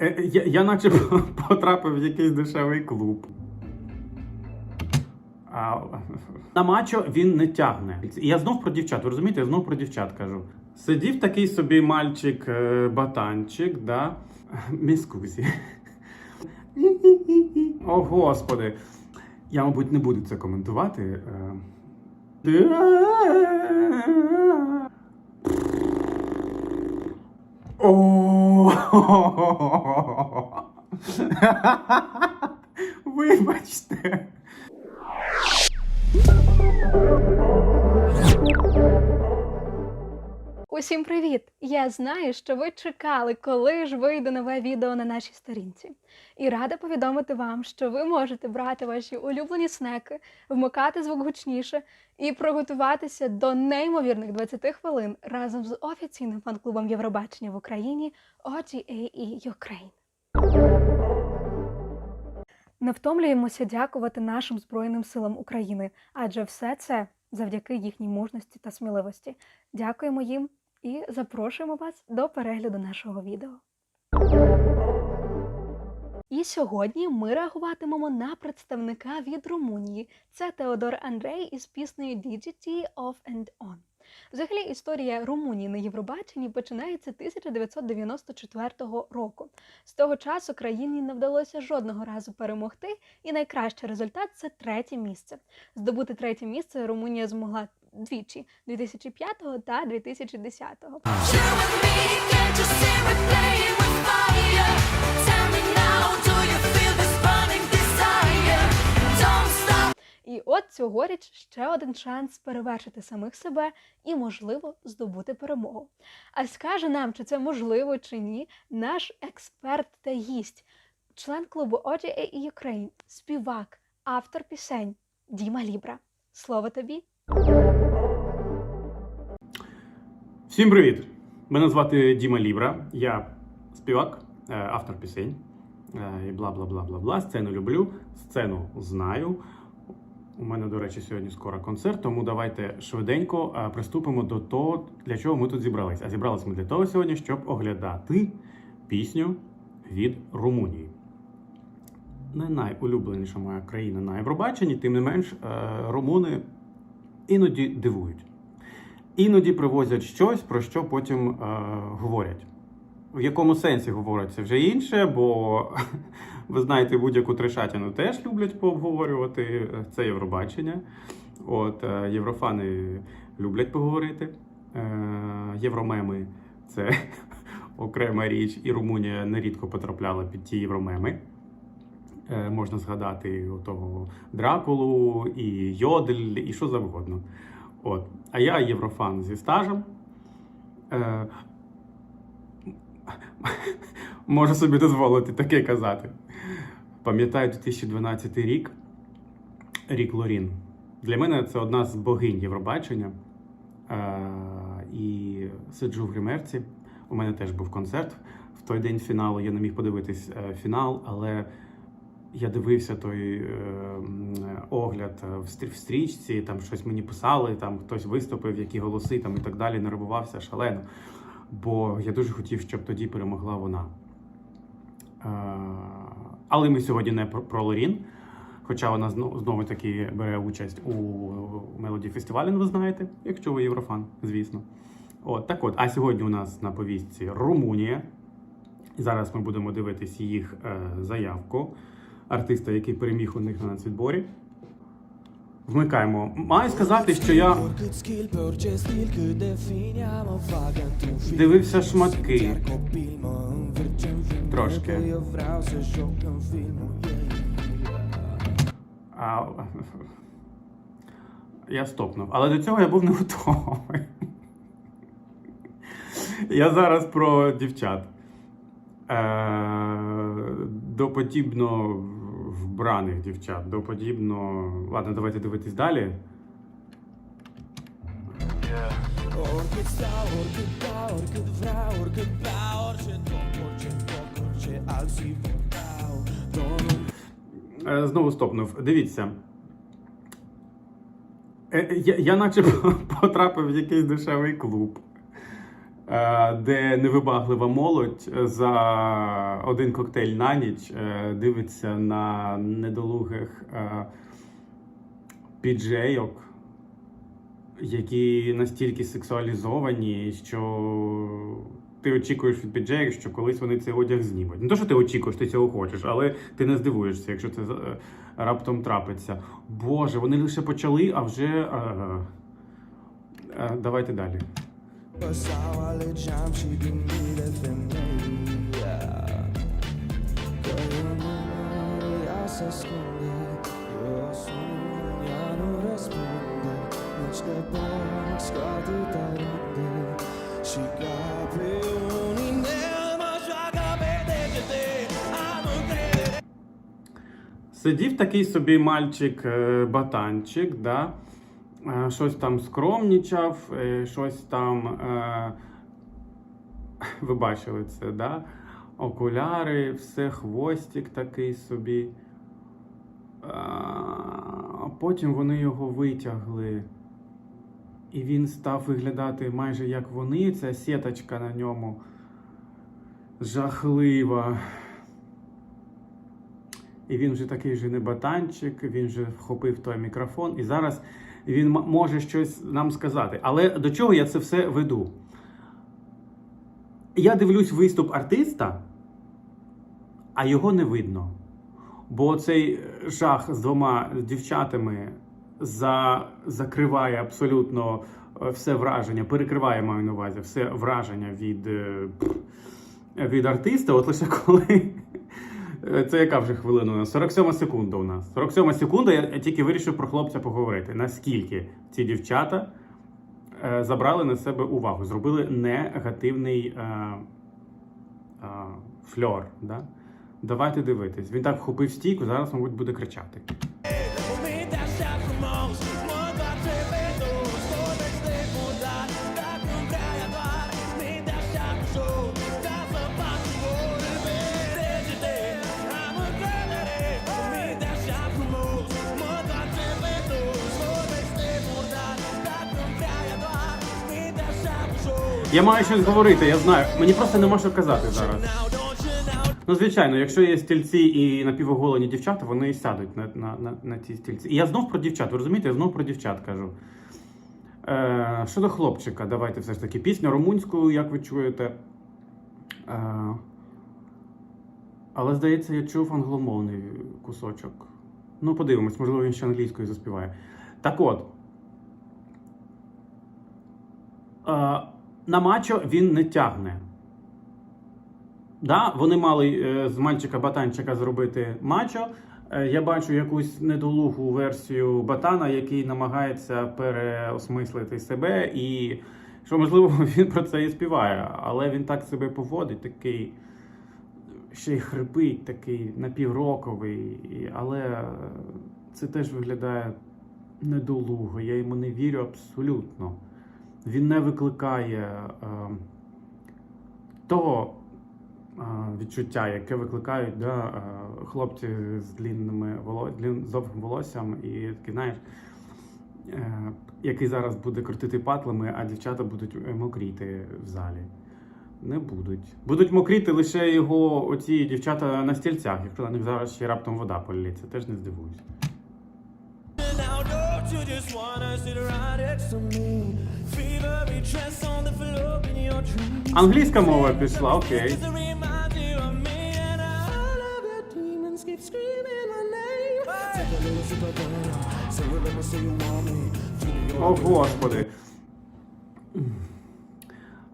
Е, Я, я наче потрапив в якийсь дешевий клуб. А, на мачо він не тягне. Я знов про дівчат, ви розумієте, я знов про дівчат кажу. Сидів такий собі мальчик е, да? Міскузі. О, господи. Я, мабуть, не буду це коментувати. е. О! Вибачте. Усім привіт! Я знаю, що ви чекали, коли ж вийде нове відео на нашій сторінці. І рада повідомити вам, що ви можете брати ваші улюблені снеки, вмикати звук гучніше і приготуватися до неймовірних 20 хвилин разом з офіційним фан-клубом Євробачення в Україні OGAE Ukraine. Не втомлюємося дякувати нашим Збройним силам України, адже все це завдяки їхній мужності та сміливості. Дякуємо їм і запрошуємо вас до перегляду нашого відео. І сьогодні ми реагуватимемо на представника від Румунії. Це Теодор Андрей із піснею DGT Off and On. Взагалі, історія Румунії на Євробаченні починається 1994 року. З того часу країні не вдалося жодного разу перемогти, і найкращий результат це третє місце. Здобути третє місце Румунія змогла двічі 2005 та 2010. І от цьогоріч ще один шанс перевершити самих себе і, можливо, здобути перемогу. А скаже нам, чи це можливо чи ні, наш експерт та гість, член клубу OGAE Ukraine, співак, автор пісень Діма Лібра. Слово тобі. Всім привіт! Мене звати Діма Лібра. Я співак, е, автор пісень. е, І бла бла бла бла бла. Сцену люблю, сцену знаю. У мене, до речі, сьогодні скоро концерт, тому давайте швиденько е, приступимо до того, для чого ми тут зібрались. А зібрались ми для того сьогодні, щоб оглядати пісню від Румунії. Не найулюбленіша моя країна на Євробаченні, тим не менш, румуни іноді дивують. Іноді привозять щось, про що потім е, говорять. В якому сенсі говорять це вже інше, бо ви знаєте, будь-яку трешатіну теж люблять пообговорювати. Це Євробачення. От е, єврофани люблять поговорити. Е, євромеми це окрема річ, і Румунія нерідко потрапляла під ті євромеми. Е, можна згадати того Дракулу, і Йодель, і що завгодно. От. А я єврофан зі стажем. Е, можу собі дозволити таке казати. Пам'ятаю 2012 рік, рік Лорін. Для мене це одна з богинь Євробачення. Е, і сиджу в гримерці. У мене теж був концерт. В той день фіналу я не міг подивитись е, фінал, але я дивився той е, огляд е, в стрічці, там щось мені писали, там хтось виступив, які голоси там і так далі, нервувався шалено. Бо я дуже хотів, щоб тоді перемогла вона. Е, але ми сьогодні не про, Лорін, хоча вона знову, знову таки бере участь у мелоді фестивалі, ви знаєте, якщо ви єврофан, звісно. От, так от, а сьогодні у нас на повістці Румунія. Зараз ми будемо дивитись їх заявку артиста, який переміг у них на нацвідборі. Vмикаємо. Маю сказати, що я дивився шматки. Ei А, я стопнув. Але до цього я був не готовий. Я зараз про дівчат. Е, до подібно вбраних дівчат, до подібно. Ладно, давайте дивитись далі. Е, Знову стопнув. Дивіться. Е, Я, я наче потрапив в якийсь дешевий клуб. Е, де невибаглива молодь за один коктейль на ніч е, дивиться на недолугих е, піджейок, які настільки сексуалізовані, що ти очікуєш від піджейок, що колись вони цей одяг знімуть. Не то, що ти очікуєш, ти цього хочеш, але ти не здивуєшся, якщо це е, раптом трапиться. Боже, вони лише почали, а вже. е, е, давайте далі. Сидів такий собі мальчик е, да? Е, щось там скромнічав, е, щось там. е, Ви бачили це, да? Окуляри, все, хвостик такий собі. Потім вони його витягли. І він став виглядати майже як вони. Ця сіточка на ньому жахлива. І він вже такий же не батанчик, він вже вхопив той мікрофон, і зараз він може щось нам сказати. Але до чого я це все веду? Я дивлюсь виступ артиста, а його не видно. Бо цей жах з двома дівчатами за, закриває абсолютно е, все враження, перекриває маю на увазі все враження від, е, від артиста. От лише коли. Е, Це яка вже хвилина у нас? 47 секунда у нас. 47 секунда, я тільки вирішив про хлопця поговорити. Наскільки ці дівчата е, забрали на себе увагу, зробили негативний е, е, фльор. Да? Давайте дивитись. Він так вхопив стійку, зараз, мабуть, буде кричати. Я маю щось говорити, я знаю. Мені просто нема що казати зараз. Ну, звичайно, якщо є стільці і напівоголені дівчата, вони і сядуть на, на, на, на ці стільці. І я знов про дівчат, ви розумієте, я знов про дівчат кажу. Е, щодо хлопчика, давайте все ж таки. Пісня румунською, як ви чуєте. Е, але здається, я чув англомовний кусочок. Ну, подивимось, можливо, він ще англійською заспіває. Так от. Е, на мачо він не тягне. Да, вони мали е, з мальчика батанчика зробити мачо. Е, я бачу якусь недолугу версію батана, який намагається переосмислити себе, і що можливо він про це і співає, але він так себе поводить, такий ще й хрипить, такий напівроковий, але це теж виглядає недолуго. Я йому не вірю абсолютно. Він не викликає е, того а, відчуття, яке викликають да, а, хлопці з длінними з довгим волоссям і такий, знаєш, е, який зараз буде крутити патлами, а дівчата будуть е, мокріти в залі. Не будуть. Будуть мокріти лише його оці дівчата на стільцях, якщо на них зараз ще раптом вода полється, теж не здивуюсь. Англійська мова пішла, окей. О, Господи.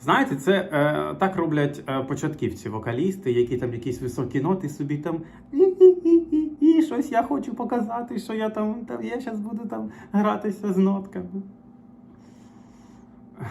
Знаєте, це е, так роблять е, початківці, вокалісти, які там якісь високі ноти собі там і щось я хочу показати, що я там, там я зараз буду там гратися з нотками.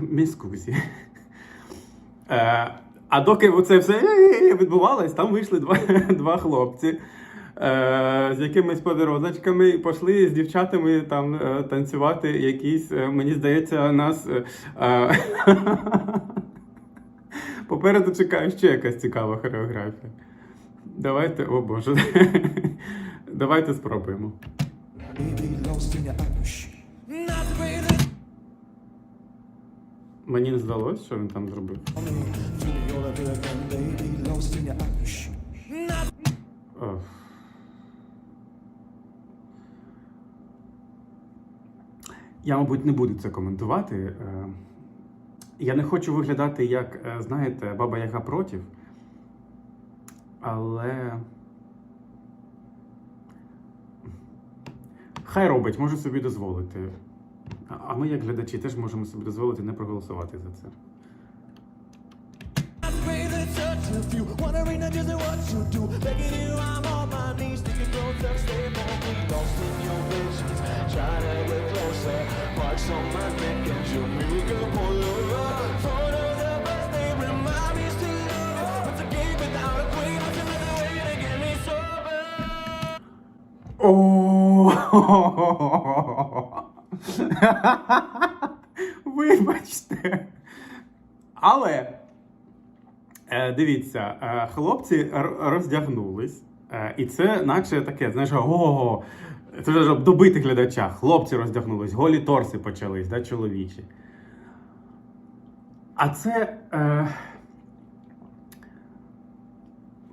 Міскузі. Е, а доки це все відбувалось, там вийшли два, два хлопці е, з якимись подорозочками і пішли з дівчатами там е, танцювати якісь, е, мені здається, нас. Е, е, попереду чекає ще якась цікава хореографія. Давайте, о Боже. Давайте спробуємо. Мені не здалося, що він там зробив. Я, мабуть, не буду це коментувати. Е, Я не хочу виглядати як, е, знаєте, баба яга проти. Але. Хай робить, може собі дозволити. А- ми, як глядачі, теж можемо собі дозволити не проголосувати за це. О! Вибачте. Але е, дивіться, е, хлопці роздягнулись, е, і це наче таке, знаєш, ого, це вже щоб добити глядача. Хлопці роздягнулись, голі торси почались, да, чоловічі. А це. Е,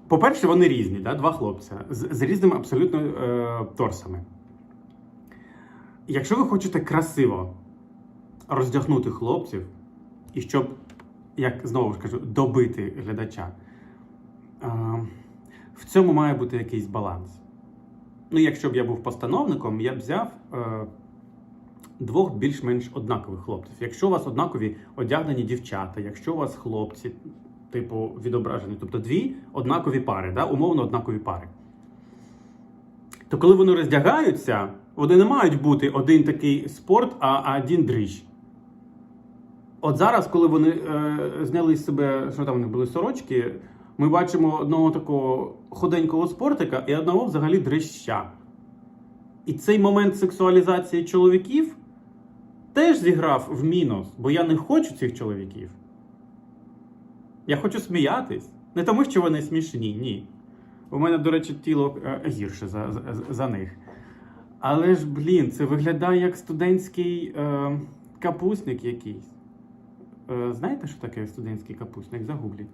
по-перше, вони різні, да? два хлопця з, з різними абсолютно е, торсами. Якщо ви хочете красиво роздягнути хлопців, і щоб, як знову ж кажу, добити глядача, в цьому має бути якийсь баланс. Ну, якщо б я був постановником, я б взяв е, двох більш-менш однакових хлопців. Якщо у вас однакові одягнені дівчата, якщо у вас хлопці, типу, відображені, тобто дві однакові пари, да? умовно однакові пари. То коли вони роздягаються, вони не мають бути один такий спорт, а один дрищ. От зараз, коли вони е, зняли з себе, що там них були сорочки, ми бачимо одного такого худенького спортика і одного взагалі дрища. І цей момент сексуалізації чоловіків теж зіграв в мінус, бо я не хочу цих чоловіків. Я хочу сміятись. Не тому, що вони смішні, ні. У мене, до речі, тіло е, гірше за, за, за них. Але ж, блін, це виглядає як студентський е, капусник якийсь. Е, знаєте, що таке студентський капусник? Загугліть.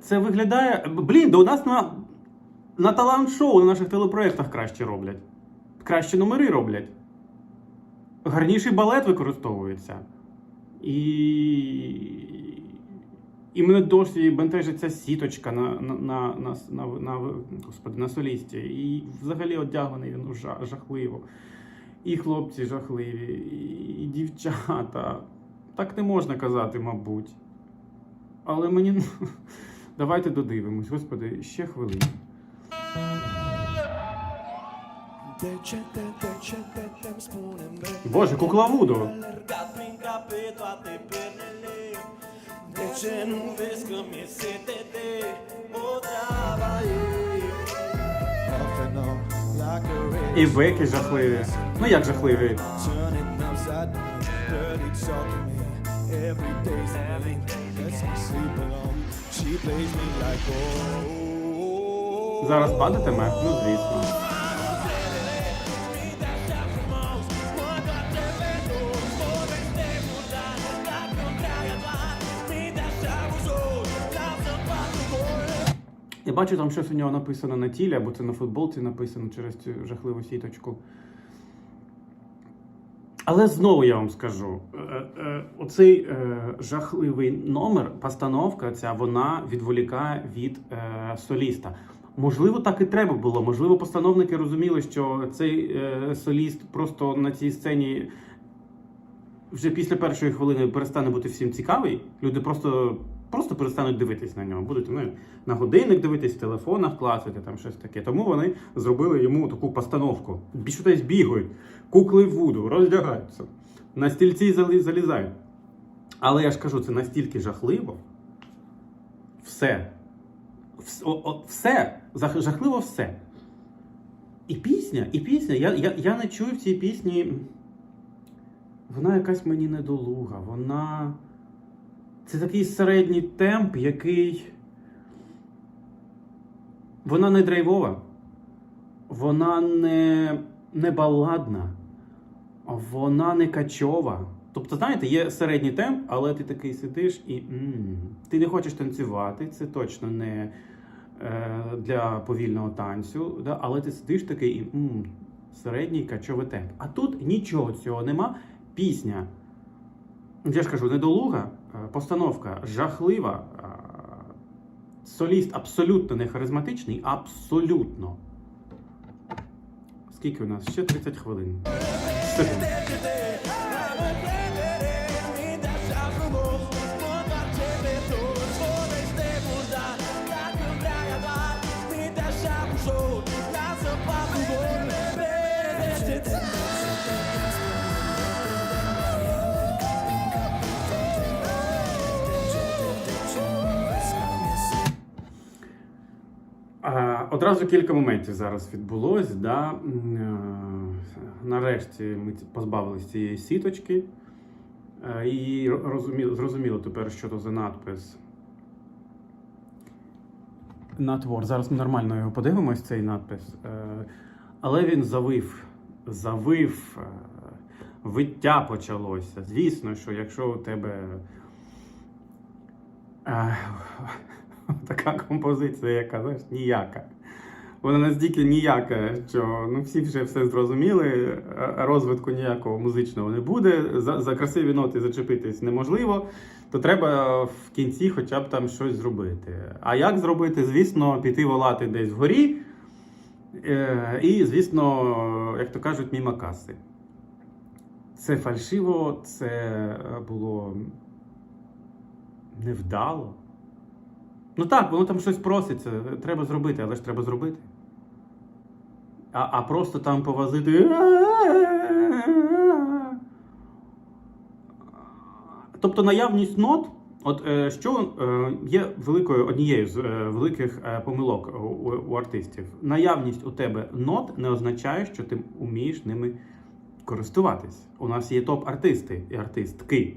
Це виглядає. Блін, да у нас на, на талант-шоу на наших телепроєктах краще роблять. Кращі номери роблять. Гарніший балет використовується. І. І мене досі бентежить ця сіточка на, на, на, на, на, на, господи, на солісті. І взагалі одягнений він жахливо. І хлопці жахливі, і, дівчата. Так не можна казати, мабуть. Але мені. Давайте додивимось. Господи, ще хвилину. Боже, кукла Вуду. Allargato in capito a te per lei Invece non vesco mi siete te Potrava Off and on like a ray І беки жахливі. Ну як жахливі? Turning upside down Dirty Я бачу, там щось у нього написано на тілі, або це на футболці написано через цю жахливу сіточку. Але знову я вам скажу: е, е, оцей е, жахливий номер, постановка ця, вона відволікає від соліста. Можливо, так і треба було. Можливо, постановники розуміли, що цей соліст просто на цій сцені вже після першої хвилини перестане бути всім цікавий. Люди просто, просто перестануть дивитись на нього. Будуть ну, на годинник дивитись, в телефонах клацати, там щось таке. Тому вони зробили йому таку постановку. Більше десь бігають, кукли в воду, роздягаються, на стільці залізають. Але я ж кажу, це настільки жахливо. Все. Все. Жахливо все. І пісня, і пісня. Я, я, я не чую в цій пісні. Вона якась мені недолуга. Вона. Це такий середній темп, який. Вона не драйвова. Вона не, не баладна. Вона не качова. Тобто, знаєте, є середній темп, але ти такий сидиш і м, ти не хочеш танцювати, це точно не е, для повільного танцю, да? але ти сидиш такий і м, середній качовий темп. А тут нічого цього нема. Пісня, я ж кажу, недолуга, постановка жахлива. е, Соліст абсолютно не харизматичний, абсолютно. Скільки у нас? Ще 30 хвилин. Секунд. Одразу кілька моментів зараз відбулось. Да? Е, Нарешті ми позбавилися цієї сіточки. Е, І розуміло, зрозуміло тепер, що то за надпис. На твор. Зараз ми нормально його подивимось, цей надпис. Е, Але він завив. Завив. Виття почалося. Звісно, що якщо у тебе. така композиція, яка знаєш, ніяка. Вона настільки ніяка, що ну, всі вже все зрозуміли, розвитку ніякого музичного не буде. За, за красиві ноти зачепитись неможливо, то треба в кінці хоча б там щось зробити. А як зробити? Звісно, піти волати десь вгорі. Е, і, звісно, як то кажуть, мімо каси. Це фальшиво, це було невдало. Ну так, воно там щось проситься, треба зробити, але ж треба зробити. А, а просто там повозити. Тобто наявність нот, от е, що е, є великою однією з е, великих помилок у артистів. Наявність у тебе нот не означає, що ти вмієш ними користуватись. У нас є топ-артисти і артистки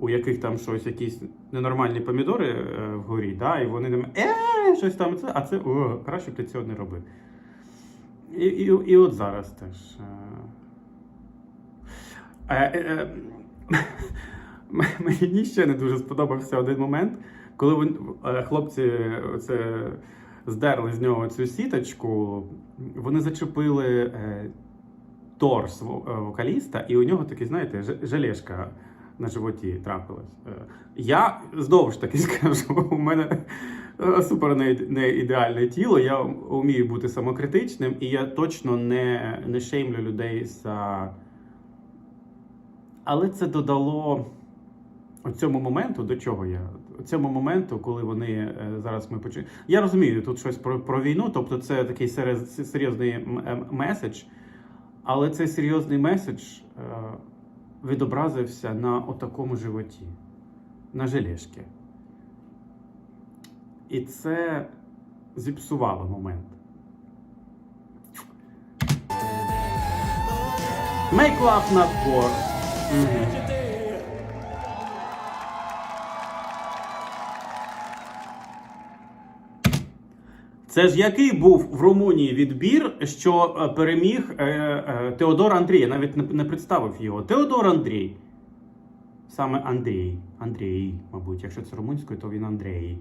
у яких там щось, якісь ненормальні помідори е, вгорі, да, і вони там е, щось там, а це о, краще б ти цього не робив. І, і, і от зараз теж. Е, е, мені ще не дуже сподобався один момент, коли хлопці це, здерли з нього цю сіточку, вони зачепили е, торс вокаліста, і у нього такий, знаєте, ж- желешка на животі трапилась. Е, Я знову ж таки скажу, у мене е, супер не, не ідеальне тіло. Я вмію бути самокритичним, і я точно не, не шеймлю людей за. Але це додало цьому моменту, до чого я? Цьому моменту, коли вони е, зараз ми почуємо. Я розумію, тут щось про, про війну, тобто це такий серйозний меседж, але цей серйозний меседж відобразився на отакому животі, на желешки. І це зіпсувало момент. Make love not war. Мгм. Це ж який був в Румунії відбір, що е, переміг е, е, Теодор Андрій. Я навіть не, представив його. Теодор Андрій. Саме Андрій. Андрій, мабуть, якщо це румунською, то він Андрій.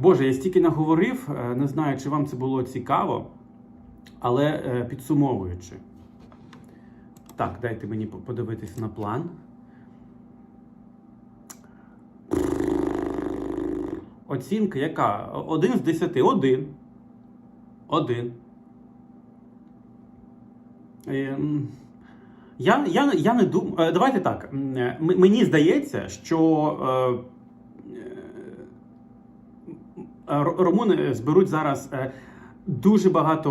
Боже, я стільки наговорив, не знаю, чи вам це було цікаво, але підсумовуючи. Так, дайте мені по- подивитися на план. Оцінка яка? Один з десяти. Один. Один. Ем, Я, я, я не думаю. Давайте так. Е, Мені здається, що е, е, румуни зберуть зараз е, дуже багато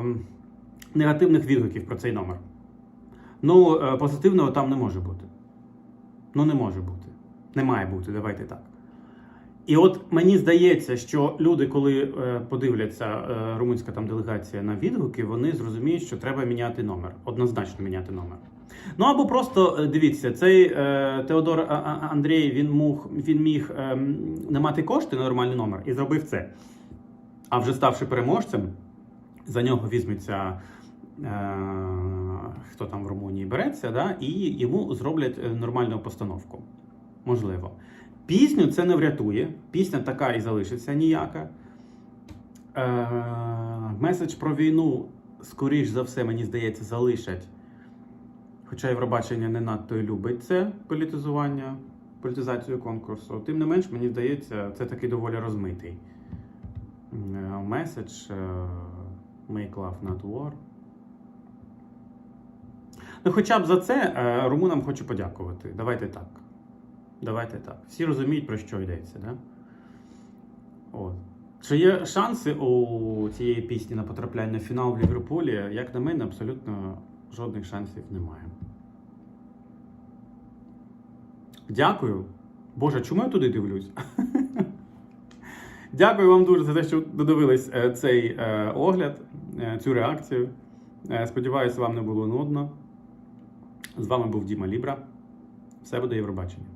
ем, негативних відгуків про цей номер. Ну, е, позитивного там не може бути. Ну, не може бути. Не має бути, давайте так. І от мені здається, що люди, коли е, подивляться е, румунська там делегація на відгуки, вони зрозуміють, що треба міняти номер. Однозначно міняти номер. Ну або просто е, дивіться, цей Теодор Андрій він мог він міг е, не мати кошти на нормальний номер і зробив це. А вже ставши переможцем, за нього візьметься хто там в Румунії береться, да, і йому зроблять нормальну постановку. Можливо. Пісню це не врятує. Пісня така і залишиться ніяка. Е, меседж про війну, скоріш за все, мені здається, залишать. Хоча Євробачення не надто і любить це політизування, політизацію конкурсу. Тим не менш, мені здається, це такий доволі розмитий е, меседж е, Make Love Not War. Ну, хоча б за це е, румунам хочу подякувати. Давайте так. Давайте так. Всі розуміють, про що йдеться, да? От. Чи є шанси у цієї пісні на потрапляння в фінал в Ліверпулі? Як на мене, абсолютно жодних шансів немає. Дякую. Боже, чому я туди дивлюсь? Дякую вам дуже за те, що додивились е, цей е, огляд, е, цю реакцію. Сподіваюся, вам не було нудно. З вами був Діма Лібра. Все буде Євробачення.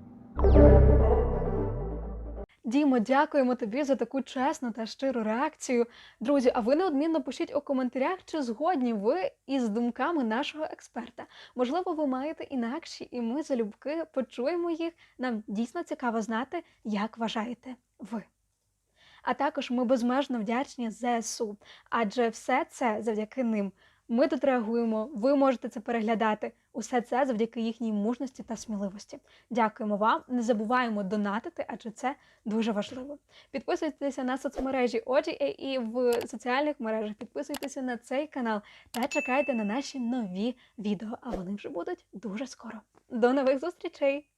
Дімо, дякуємо тобі за таку чесну та щиру реакцію. Друзі, а ви неодмінно пишіть у коментарях, чи згодні ви із думками нашого експерта. Можливо, ви маєте інакші, і ми залюбки почуємо їх. Нам дійсно цікаво знати, як вважаєте ви. А також ми безмежно вдячні ЗСУ, адже все це завдяки ним. Ми тут реагуємо, ви можете це переглядати. Усе це завдяки їхній мужності та сміливості. Дякуємо вам. Не забуваємо донатити, адже це дуже важливо. Підписуйтеся на соцмережі OGA і в соціальних мережах. Підписуйтеся на цей канал та чекайте на наші нові відео. А вони вже будуть дуже скоро. До нових зустрічей!